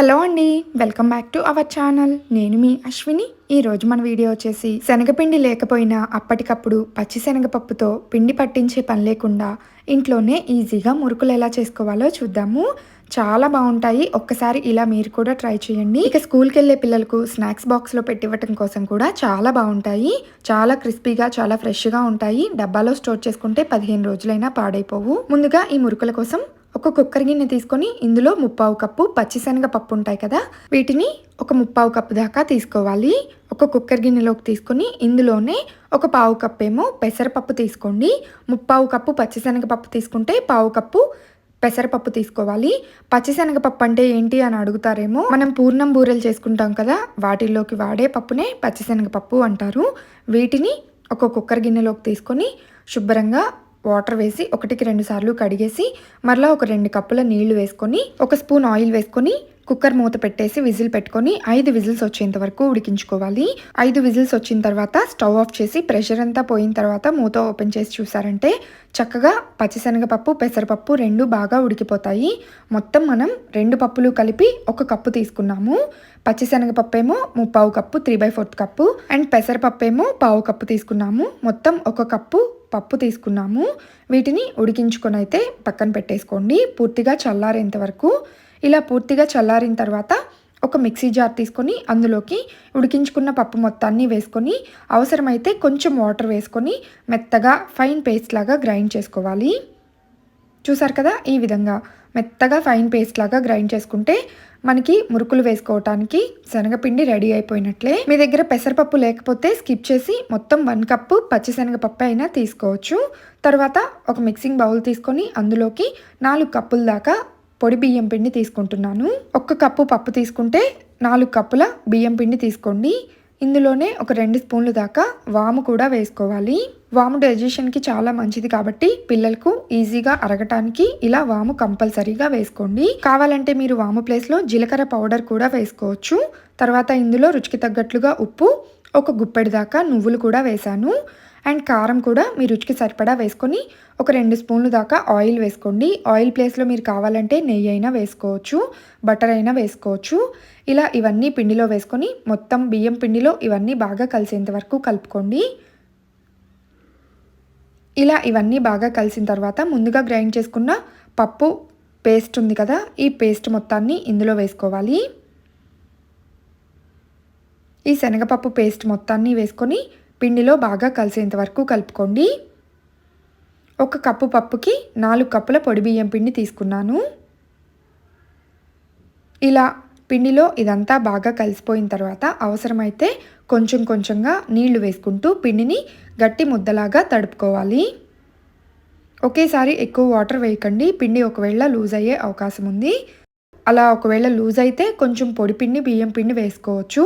Hello అండి welcome back to our channel. నేను మీ అశ్విని. ఈ రోజు మన వీడియో వచ్చేసి శనగపిండి లేకపోయినా అప్పటికప్పుడు పచ్చి శనగపప్పుతో పిండి పట్టించే పని లేకుండా ఇంట్లోనే ఈజీగా మురుకులు ఎలా చేసుకోవాలో చూద్దాము. చాలా బాగుంటాయి. ఒక్కసారి ఇలా మీరు కూడా ట్రై చేయండి. ఇక స్కూల్కి వెళ్ళే పిల్లలకు స్నాక్స్ బాక్స్లో పెట్టివ్వటం కోసం కూడా చాలా బాగుంటాయి. చాలా క్రిస్పీగా చాలా ఫ్రెష్గా ఉంటాయి. డబ్బాలో స్టోర్ చేసుకుంటే పదిహేను రోజులైనా పాడైపోవు. ముందుగా ఈ మురుకుల కోసం ఒక కుక్కర్ గిన్నె తీసుకొని ఇందులో ముప్పావు కప్పు పచ్చిశనగ పప్పు ఉంటాయి కదా వీటిని ఒక ముప్పావు కప్పు దాకా తీసుకోవాలి. ఒక కుక్కర్ గిన్నెలోకి తీసుకొని ఇందులోనే ఒక పావు కప్పు ఏమో పెసరపప్పు తీసుకోండి. ముప్పావు కప్పు పచ్చిశనగ పప్పు తీసుకుంటే పావు కప్పు పెసరపప్పు తీసుకోవాలి. పచ్చిశనగపప్పు అంటే ఏంటి అని అడుగుతారేమో మనం పూర్ణం బూరెలు చేసుకుంటాం కదా వాటిల్లోకి వాడే పప్పునే పచ్చిశనగపప్పు అంటారు. వీటిని ఒక కుక్కర్ గిన్నెలోకి తీసుకొని శుభ్రంగా వాటర్ వేసి ఒకటికి రెండు సార్లు కడిగేసి మరలా ఒక రెండు కప్పుల నీళ్ళు వేసుకొని ఒక స్పూన్ ఆయిల్ వేసుకొని కుక్కర్ మూత పెట్టేసి విజిల్ పెట్టుకొని ఐదు విజిల్స్ వచ్చేంత వరకు ఉడికించుకోవాలి. ఐదు విజిల్స్ వచ్చిన తర్వాత స్టవ్ ఆఫ్ చేసి ప్రెషర్ అంతా పోయిన తర్వాత మూత ఓపెన్ చేసి చూసారంటే చక్కగా పచ్చిశనగపప్పు పెసరపప్పు రెండు బాగా ఉడికిపోతాయి. మొత్తం మనం రెండు పప్పులు కలిపి ఒక కప్పు తీసుకున్నాము. పచ్చిశనగపప్పు ఏమో ముప్పావు cup three by fourth cup and పెసరపప్పు ఏమో పావు కప్పు తీసుకున్నాము. మొత్తం ఒక కప్పు పప్పు తీసుకున్నాము. వీటిని ఉడికించుకొని అయితే పక్కన పెట్టేసుకోండి. పూర్తిగా చల్లారేంత వరకు. ఇలా పూర్తిగా చల్లారిన తర్వాత ఒక మిక్సీ జార్ తీసుకొని అందులోకి ఉడికించుకున్న పప్పు మొత్తాన్ని వేసుకొని అవసరమైతే కొంచెం వాటర్ వేసుకొని మెత్తగా ఫైన్ పేస్ట్ లాగా గ్రైండ్ చేసుకోవాలి. చూసారు కదా ఈ విధంగా. మెత్తగా ఫైన్ పేస్ట్ లాగా గ్రైండ్ చేసుకుంటే మనకి మురుకులు వేసుకోవటానికి శనగపిండి రెడీ అయిపోయినట్లే. మీ దగ్గర పెసరపప్పు లేకపోతే స్కిప్ చేసి మొత్తం వన్ కప్పు పచ్చిశనగపప్పు అయినా తీసుకోవచ్చు. తర్వాత ఒక మిక్సింగ్ బౌల్ తీసుకొని అందులోకి నాలుగు కప్పుల దాకా పొడి బియ్యం పిండి తీసుకుంటున్నాను. ఒక్క కప్పు పప్పు తీసుకుంటే నాలుగు కప్పుల బియ్యం పిండి తీసుకోండి. ఇందులోనే ఒక రెండు స్పూన్లు దాకా వాము కూడా వేసుకోవాలి. వాము డైజెషన్కి చాలా మంచిది కాబట్టి పిల్లలకు ఈజీగా అరగటానికి ఇలా వాము కంపల్సరీగా వేసుకోండి. కావాలంటే మీరు వాము ప్లేస్లో జీలకర్ర పౌడర్ కూడా వేసుకోవచ్చు. తర్వాత ఇందులో రుచికి తగ్గట్లుగా ఉప్పు ఒక గుప్పెడి దాకా నువ్వులు కూడా వేశాను. అండ్ కారం కూడా మీ రుచికి సరిపడా వేసుకొని ఒక రెండు స్పూన్లు దాకా ఆయిల్ వేసుకోండి. ఆయిల్ ప్లేస్లో మీరు కావాలంటే నెయ్యి అయినా వేసుకోవచ్చు బటర్ అయినా వేసుకోవచ్చు. ఇలా ఇవన్నీ పిండిలో వేసుకొని మొత్తం బియ్యం పిండిలో ఇవన్నీ బాగా కలిసేంత వరకు కలుపుకోండి. ఇలా ఇవన్నీ బాగా కలిసిన తర్వాత ముందుగా గ్రైండ్ చేసుకున్న పప్పు పేస్ట్ ఉంది కదా ఈ పేస్ట్ మొత్తాన్ని ఇందులో వేసుకోవాలి. ఈ శనగపప్పు పేస్ట్ మొత్తాన్ని వేసుకొని పిండిలో బాగా కలిసేంత వరకు కలుపుకోండి. ఒక కప్పు పప్పుకి నాలుగు కప్పుల పొడి బియ్యం పిండి తీసుకున్నాను. ఇలా పిండిలో ఇదంతా బాగా కలిసిపోయిన తర్వాత అవసరమైతే కొంచెం కొంచెంగా నీళ్ళు వేసుకుంటూ పిండిని గట్టి ముద్దలాగా తడుపుకోవాలి. ఒకేసారి ఎక్కువ వాటర్ వేయకండి. పిండి ఒకవేళ లూజ్ అయ్యే అవకాశం ఉంది. అలా ఒకవేళ లూజ్ అయితే కొంచెం పొడి పిండి బియ్యం పిండి వేసుకోవచ్చు.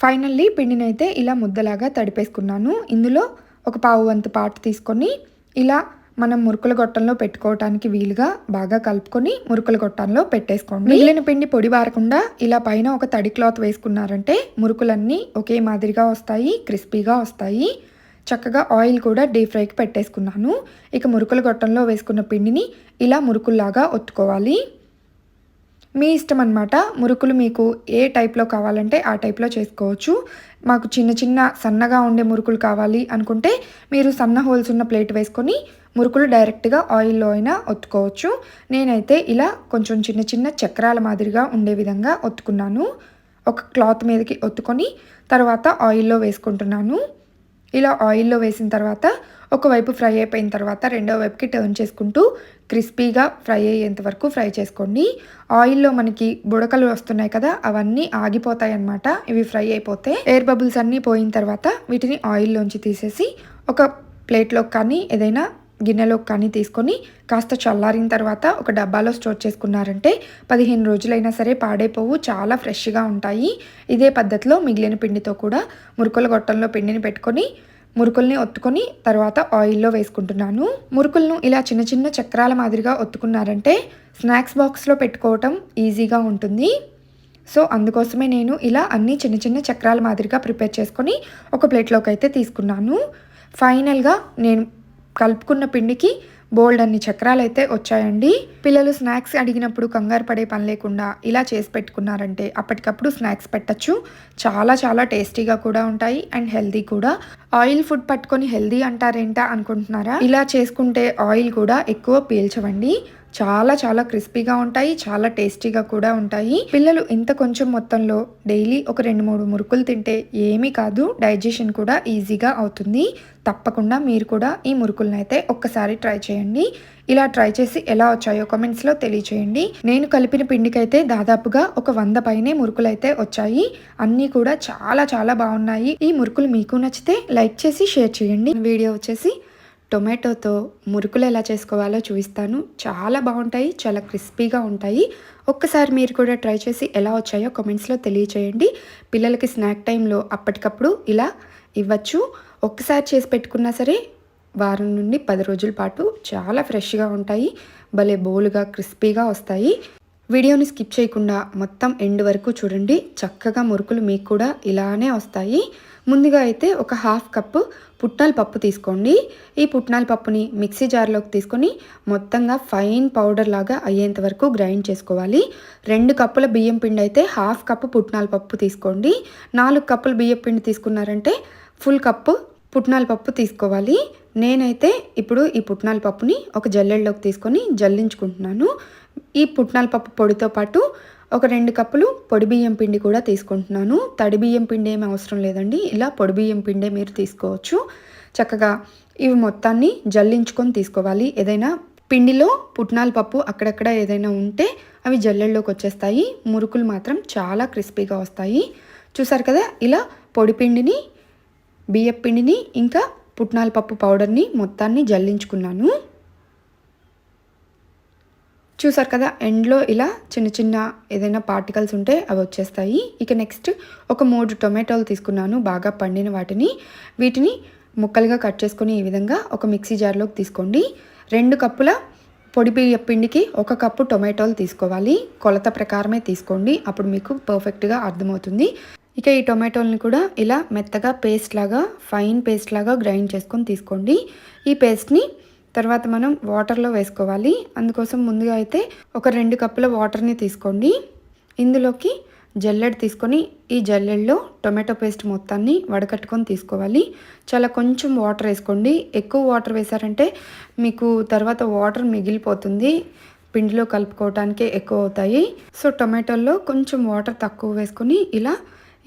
ఫైనల్లీ పిండిని అయితే ఇలా ముద్దలాగా తడిపేసుకున్నాను. ఇందులో ఒక పావు వంతు పాటు తీసుకొని ఇలా మనం మురుకుల గొట్టంలో పెట్టుకోవటానికి వీలుగా బాగా కలుపుకొని మురుకుల గొట్టంలో పెట్టేసుకోండి. మిగిలిన పిండి పొడి బారకుండా ఇలా పైన ఒక తడి క్లాత్ వేసుకున్నారంటే మురుకులన్నీ ఒకే మాదిరిగా వస్తాయి క్రిస్పీగా వస్తాయి. చక్కగా ఆయిల్ కూడా డీప్ ఫ్రైకి పెట్టేసుకున్నాను. ఇక మురుకుల గొట్టంలో వేసుకున్న పిండిని ఇలా మురుకుల్లాగా ఒత్తుకోవాలి. మీ ఇష్టం అనమాట మురుకులు మీకు ఏ టైప్లో కావాలంటే ఆ టైప్లో చేసుకోవచ్చు. మాకు చిన్న చిన్న సన్నగా ఉండే మురుకులు కావాలి అనుకుంటే మీరు సన్న హోల్స్ ఉన్న ప్లేట్ వేసుకొని మురుకులు డైరెక్ట్గా ఆయిల్లో అయినా ఒత్తుకోవచ్చు. నేనైతే ఇలా కొంచెం చిన్న చిన్న చక్రాల మాదిరిగా ఉండే విధంగా ఒత్తుకున్నాను. ఒక క్లాత్ మీదకి ఒత్తుకొని తర్వాత ఆయిల్లో వేసుకుంటున్నాను. ఇలా ఆయిల్లో వేసిన తర్వాత ఒకవైపు ఫ్రై అయిపోయిన తర్వాత రెండో వైపుకి టర్న్ చేసుకుంటూ క్రిస్పీగా ఫ్రై అయ్యేంత వరకు ఫ్రై చేసుకోండి. ఆయిల్లో మనకి బుడకలు వస్తున్నాయి కదా అవన్నీ ఆగిపోతాయి అన్నమాట ఇవి ఫ్రై అయిపోతే ఎయిర్ బబుల్స్ అన్నీ పోయిన తర్వాత వీటిని ఆయిల్లోంచి తీసేసి ఒక ప్లేట్లోకి కానీ ఏదైనా గిన్నెలోకి కానీ తీసుకొని కాస్త చల్లారిన తర్వాత ఒక డబ్బాలో స్టోర్ చేసుకున్నారంటే పదిహేను రోజులైనా సరే పాడైపోవు చాలా ఫ్రెష్గా ఉంటాయి. ఇదే పద్ధతిలో మిగిలిన పిండితో కూడా మురుకుల గొట్టంలో పిండిని పెట్టుకొని మురుకుల్ని ఒత్తుకొని తర్వాత ఆయిల్లో వేసుకుంటున్నాను. మురుకులను ఇలా చిన్న చిన్న చక్రాల మాదిరిగా ఒత్తుకున్నారంటే స్నాక్స్ బాక్స్లో పెట్టుకోవటం ఈజీగా ఉంటుంది. సో అందుకోసమే నేను ఇలా అన్ని చిన్న చిన్న చక్రాల మాదిరిగా ప్రిపేర్ చేసుకొని ఒక ప్లేట్లోకి అయితే తీసుకున్నాను. ఫైనల్గా నేను కలుపుకున్న పిండికి బోల్డ్ అన్ని చక్రాలు అయితే వచ్చాయండి. పిల్లలు స్నాక్స్ అడిగినప్పుడు కంగారు పడే పని లేకుండా ఇలా చేసి పెట్టుకున్నారంటే అప్పటికప్పుడు స్నాక్స్ పెట్టచ్చు. చాలా చాలా టేస్టీగా కూడా ఉంటాయి అండ్ హెల్దీ కూడా. ఆయిల్ ఫుడ్ పట్టుకొని హెల్దీ అంటారేంటా అనుకుంటున్నారా? ఇలా చేసుకుంటే ఆయిల్ కూడా ఎక్కువ పీల్చవండి. చాలా చాలా క్రిస్పీగా ఉంటాయి చాలా టేస్టీగా కూడా ఉంటాయి. పిల్లలు ఇంత కొంచెం మొత్తంలో డైలీ ఒక రెండు మూడు మురుకులు తింటే ఏమీ కాదు డైజెషన్ కూడా ఈజీగా అవుతుంది. తప్పకుండా మీరు కూడా ఈ మురుకులను అయితే ఒక్కసారి ట్రై చేయండి. ఇలా ట్రై చేసి ఎలా వచ్చాయో కమెంట్స్లో తెలియచేయండి. నేను కలిపిన పిండికైతే దాదాపుగా ఒక వంద పైనే మురుకులు అయితే వచ్చాయి. అన్నీ కూడా చాలా చాలా బాగున్నాయి. ఈ మురుకులు మీకు నచ్చితే లైక్ చేసి షేర్ చేయండి. వీడియో వచ్చేసి టొమాటోతో మురుకులు ఎలా చేసుకోవాలో చూపిస్తాను. చాలా బాగుంటాయి చాలా క్రిస్పీగా ఉంటాయి. ఒక్కసారి మీరు కూడా ట్రై చేసి ఎలా వచ్చాయో కమెంట్స్లో తెలియచేయండి. పిల్లలకి స్నాక్ టైంలో అప్పటికప్పుడు ఇలా ఇవ్వచ్చు. ఒక్కసారి చేసి పెట్టుకున్నా సరే వారం నుండి పది రోజుల పాటు చాలా ఫ్రెష్గా ఉంటాయి. భలే బోలుగా క్రిస్పీగా వస్తాయి. వీడియోని స్కిప్ చేయకుండా మొత్తం ఎండ్ వరకు చూడండి. చక్కగా మురుకులు మీకు కూడా ఇలానే వస్తాయి. ముందుగా అయితే ఒక హాఫ్ కప్పు పుట్నాల పప్పు తీసుకోండి. ఈ పుట్నాల పప్పుని మిక్సీ జార్లోకి తీసుకొని మొత్తంగా ఫైన్ పౌడర్ లాగా అయ్యేంత వరకు గ్రైండ్ చేసుకోవాలి. రెండు కప్పుల బియ్యం పిండి అయితే హాఫ్ కప్పు పుట్నాల పప్పు తీసుకోండి. నాలుగు కప్పుల బియ్యం పిండి తీసుకున్నారంటే ఫుల్ కప్పు పుట్నాల పప్పు తీసుకోవాలి. నేనైతే ఇప్పుడు ఈ పుట్నాల పప్పుని ఒక జల్లెడలోకి తీసుకొని జల్లించుకుంటున్నాను. ఈ పుట్నాల పప్పు పొడితో పాటు ఒక రెండు కప్పులు పొడి బియ్యం పిండి కూడా తీసుకుంటున్నాను. తడి బియ్యం పిండి ఏమి అవసరం లేదండి. ఇలా పొడి బియ్యం పిండే మీరు తీసుకోవచ్చు. చక్కగా ఇవి మొత్తాన్ని జల్లించుకొని తీసుకోవాలి. ఏదైనా పిండిలో పుట్నాల పప్పు అక్కడక్కడ ఏదైనా ఉంటే అవి జల్లెల్లోకి వచ్చేస్తాయి. మురుకులు మాత్రం చాలా క్రిస్పీగా వస్తాయి. చూసారు కదా? ఇలా పొడి పిండిని బియ్యపిండిని ఇంకా పుట్నాల పప్పు పౌడర్ని మొత్తాన్ని జల్లించుకున్నాను. చూసారు కదా ఎండ్లో ఇలా చిన్న చిన్న ఏదైనా పార్టికల్స్ ఉంటే అవి వచ్చేస్తాయి. ఇక నెక్స్ట్ ఒక మూడు టొమాటోలు తీసుకున్నాను బాగా పండిన వాటిని. వీటిని ముక్కలుగా కట్ చేసుకొని ఈ విధంగా ఒక మిక్సీ జార్లోకి తీసుకోండి. రెండు కప్పుల పొడి బియ్యపిండికి ఒక కప్పు టొమాటోలు తీసుకోవాలి. కొలత ప్రకారమే తీసుకోండి అప్పుడు మీకు పర్ఫెక్ట్గా అర్థమవుతుంది. ఇక ఈ టొమాటోల్ని కూడా ఇలా మెత్తగా పేస్ట్ లాగా ఫైన్ పేస్ట్ లాగా గ్రైండ్ చేసుకొని తీసుకోండి. ఈ పేస్ట్ని తర్వాత మనం వాటర్లో వేసుకోవాలి. అందుకోసం ముందుగా అయితే ఒక రెండు కప్పుల వాటర్ని తీసుకోండి. ఇందులోకి జల్లెడ తీసుకొని ఈ జల్లెడలో టొమాటో పేస్ట్ మొత్తాన్ని వడకట్టుకొని తీసుకోవాలి. చాలా కొంచెం వాటర్ వేసుకోండి. ఎక్కువ వాటర్ వేశారంటే మీకు తర్వాత వాటర్ మిగిలిపోతుంది. పిండిలో కలుపుకోవటానికే ఎక్కువ అవుతాయి. సో టొమాటోల్లో కొంచెం వాటర్ తక్కువ వేసుకొని ఇలా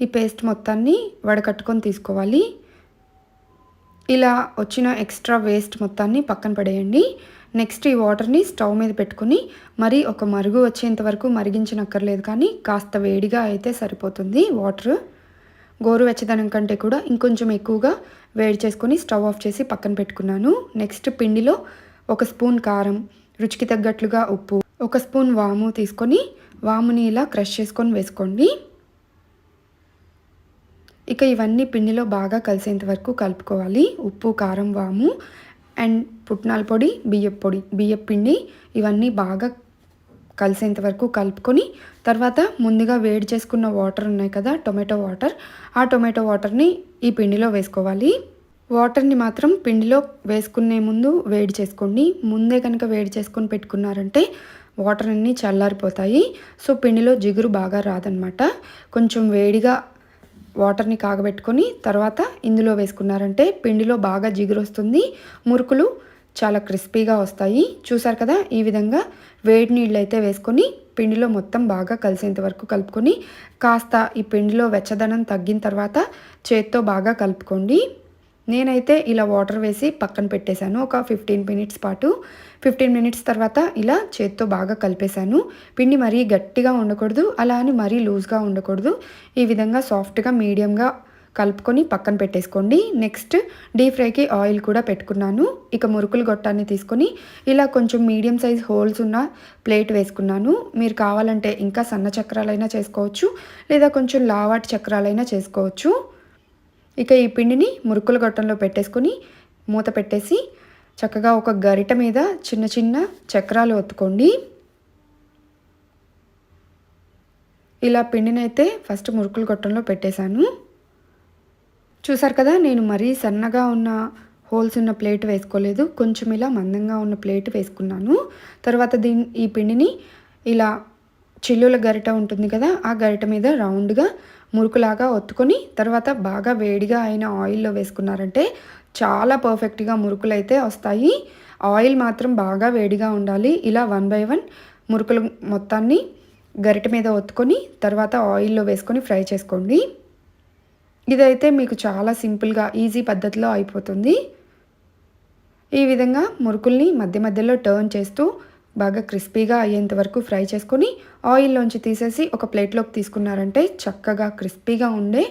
ఈ పేస్ట్ మొత్తాన్ని వడకట్టుకొని తీసుకోవాలి. ఇలా వచ్చిన ఎక్స్ట్రా వేస్ట్ మొత్తాన్ని పక్కన పడేయండి. నెక్స్ట్ ఈ వాటర్ని స్టవ్ మీద పెట్టుకుని మరి ఒక మరుగు వచ్చేంత వరకు మరిగించనక్కర్లేదు కానీ కాస్త వేడిగా అయితే సరిపోతుంది వాటర్. గోరువెచ్చదనం కంటే కూడా ఇంకొంచెం ఎక్కువగా వేడి చేసుకొని స్టవ్ ఆఫ్ చేసి పక్కన పెట్టుకున్నాను. నెక్స్ట్ పిండిలో ఒక స్పూన్ కారం రుచికి తగ్గట్లుగా ఉప్పు ఒక స్పూన్ వాము తీసుకొని వాముని ఇలా క్రష్ చేసుకొని వేసుకోండి. ఇక ఇవన్నీ పిండిలో బాగా కలిసేంత వరకు కలుపుకోవాలి. ఉప్పు కారం వాము అండ్ పుట్నాల పొడి బియ్యపు పొడి బియ్యం పిండి ఇవన్నీ బాగా కలిసేంత వరకు కలుపుకొని తర్వాత ముందుగా వేడి చేసుకున్న వాటర్ ఉన్నాయి కదా టొమాటో వాటర్. ఆ టొమాటో వాటర్ని ఈ పిండిలో వేసుకోవాలి. వాటర్ని మాత్రం పిండిలో వేసుకునే ముందు వేడి చేసుకోండి. ముందే కనుక వేడి చేసుకొని పెట్టుకున్నారంటే వాటర్ అన్నీ చల్లారిపోతాయి. సో పిండిలో జిగురు బాగా రాదనమాట. కొంచెం వేడిగా వాటర్ని కాగబెట్టుకొని తర్వాత ఇందులో వేసుకున్నారంటే పిండిలో బాగా జిగురొస్తుంది. మురుకులు చాలా క్రిస్పీగా వస్తాయి. చూసారు కదా ఈ విధంగా వేడి నీళ్ళు అయితే వేసుకొని పిండిలో మొత్తం బాగా కలిసేంత వరకు కలుపుకొని కాస్త ఈ పిండిలో వెచ్చదనం తగ్గిన తర్వాత చేత్తో బాగా కలుపుకోండి. నేనైతే ఇలా వాటర్ వేసి పక్కన పెట్టేశాను. ఒక ఫిఫ్టీన్ మినిట్స్ పాటు. ఫిఫ్టీన్ మినిట్స్ తర్వాత ఇలా చేత్తో బాగా కలిపేశాను. పిండి మరీ గట్టిగా ఉండకూడదు అలా అని మరీ లూజ్గా ఉండకూడదు. ఈ విధంగా సాఫ్ట్గా మీడియంగా కలుపుకొని పక్కన పెట్టేసుకోండి. నెక్స్ట్ డీప్ ఫ్రైకి ఆయిల్ కూడా పెట్టుకున్నాను. ఇక మురుకులు గొట్టాన్ని తీసుకొని ఇలా కొంచెం మీడియం సైజ్ హోల్స్ ఉన్న ప్లేట్ వేసుకున్నాను. మీరు కావాలంటే ఇంకా సన్న చక్రాలైనా చేసుకోవచ్చు లేదా కొంచెం లావాటి చక్రాలైనా చేసుకోవచ్చు. ఇక ఈ పిండిని మురుకుల గొట్టంలో పెట్టేసుకొని మూత పెట్టేసి చక్కగా ఒక గరిట మీద చిన్న చిన్న చక్రాలు ఒత్తుకోండి. ఇలా పిండినైతే ఫస్ట్ మురుకుల గొట్టంలో పెట్టేశాను. చూసారు కదా నేను మరీ సన్నగా ఉన్న హోల్స్ ఉన్న ప్లేట్ వేసుకోలేదు. కొంచెం ఇలా మందంగా ఉన్న ప్లేట్ వేసుకున్నాను. తర్వాత దీని ఈ పిండిని ఇలా చిల్లుల గరిట ఉంటుంది కదా ఆ గరిట మీద రౌండ్గా మురుకులాగా ఒత్తుకొని తర్వాత బాగా వేడిగా అయిన ఆయిల్లో వేసుకున్నారంటే చాలా పర్ఫెక్ట్గా మురుకులు అయితే వస్తాయి. ఆయిల్ మాత్రం బాగా వేడిగా ఉండాలి. ఇలా వన్ బై వన్ మురుకులు మొత్తాన్ని గరిట మీద ఒత్తుకొని తర్వాత ఆయిల్లో వేసుకొని ఫ్రై చేసుకోండి. ఇదైతే మీకు చాలా సింపుల్గా ఈజీ పద్ధతిలో అయిపోతుంది. ఈ విధంగా మురుకుల్ని మధ్య మధ్యలో టర్న్ చేస్తూ బాగా క్రిస్పీగా అయ్యేంత వరకు ఫ్రై చేసుకొని ఆయిల్లోంచి తీసేసి ఒక ప్లేట్లోకి తీసుకున్నారంటే చక్కగా క్రిస్పీగా ఉండే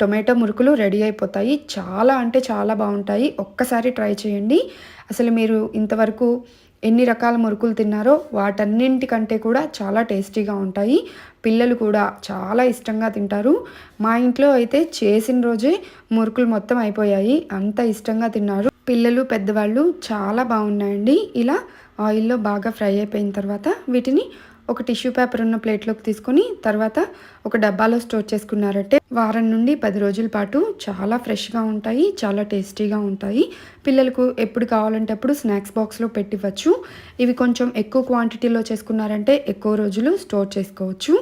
టొమాటో మురుకులు రెడీ అయిపోతాయి. చాలా అంటే చాలా బాగుంటాయి. ఒక్కసారి ట్రై చేయండి. అసలు మీరు ఇంతవరకు ఎన్ని రకాల మురుకులు తిన్నారో వాటన్నింటికంటే కూడా చాలా టేస్టీగా ఉంటాయి. పిల్లలు కూడా చాలా ఇష్టంగా తింటారు. మా ఇంట్లో అయితే చేసిన రోజే మురుకులు మొత్తం అయిపోయాయి. అంత ఇష్టంగా తిన్నారు. పిల్లలు పెద్దవాళ్ళు చాలా బాగున్నాయండి. ఇలా ఆయిల్లో బాగా ఫ్రై అయిపోయిన తర్వాత వీటిని ఒక టిష్యూ పేపర్ ఉన్న ప్లేట్లోకి తీసుకొని తర్వాత ఒక డబ్బాలో స్టోర్ చేసుకున్నారంటే వారం నుండి పది రోజుల పాటు చాలా ఫ్రెష్గా ఉంటాయి చాలా టేస్టీగా ఉంటాయి. పిల్లలకు ఎప్పుడు కావాలంటే అప్పుడు స్నాక్స్ బాక్స్లో పెట్టివచ్చు ఇవి కొంచెం ఎక్కువ క్వాంటిటీలో చేసుకున్నారంటే ఎక్కువ రోజులు స్టోర్ చేసుకోవచ్చు.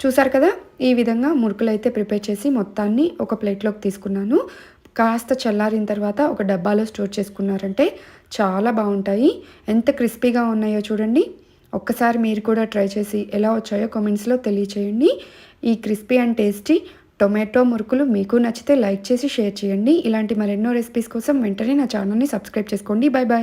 చూసారు కదా ఈ విధంగా మురుకులు అయితే ప్రిపేర్ చేసి మొత్తాన్ని ఒక ప్లేట్లోకి తీసుకున్నాను. కాస్త చల్లారిన తర్వాత ఒక డబ్బాలో స్టోర్ చేసుకున్నారంటే చాలా బాగుంటాయి. ఎంత క్రిస్పీగా ఉన్నాయో చూడండి. ఒక్కసారి మీరు కూడా ట్రై చేసి ఎలా వచ్చాయో కామెంట్స్లో తెలియచేయండి. ఈ క్రిస్పీ అండ్ టేస్టీ టొమాటో మురుకులు మీకు నచ్చితే లైక్ చేసి షేర్ చేయండి. ఇలాంటి మరెన్నో రెసిపీస్ కోసం వెంటనే నా ఛానల్ని సబ్స్క్రైబ్ చేసుకోండి. Bye bye